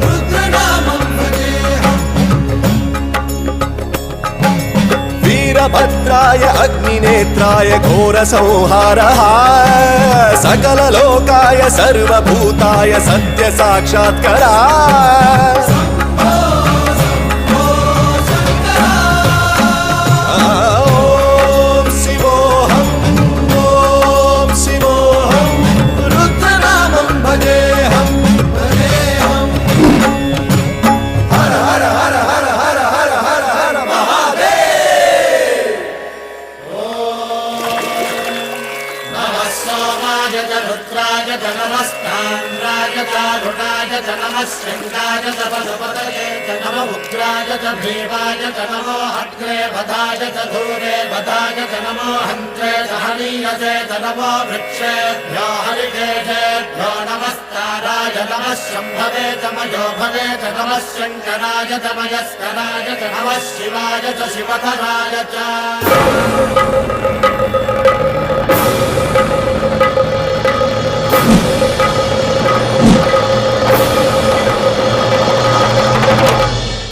रुद्रनामं भजेऽहम् वीरभद्राय अग्निनेत्राय घोरसंहारः सकललोकाय सर्वभूताय सत्यसाक्षात्करा రుద్రాయ చ రుద్రాయ చ నమస్తాంద్రాయ చారుణాయ చ నమ శృంగాయ చ పశుపతయే చ నమ ఉగ్రాయ చ భీమాయ చ నమో హగ్రే వధాయ చ ధూరే వధాయ చ నమో హంత్రే సహనీయసే చ నమో వృక్షేభ్యో హరికేషేభ్యో నమస్కారాయ నమ శంభవే చ నమ శంకరాయ చ నమ శివాయ చ శివధరాయ చ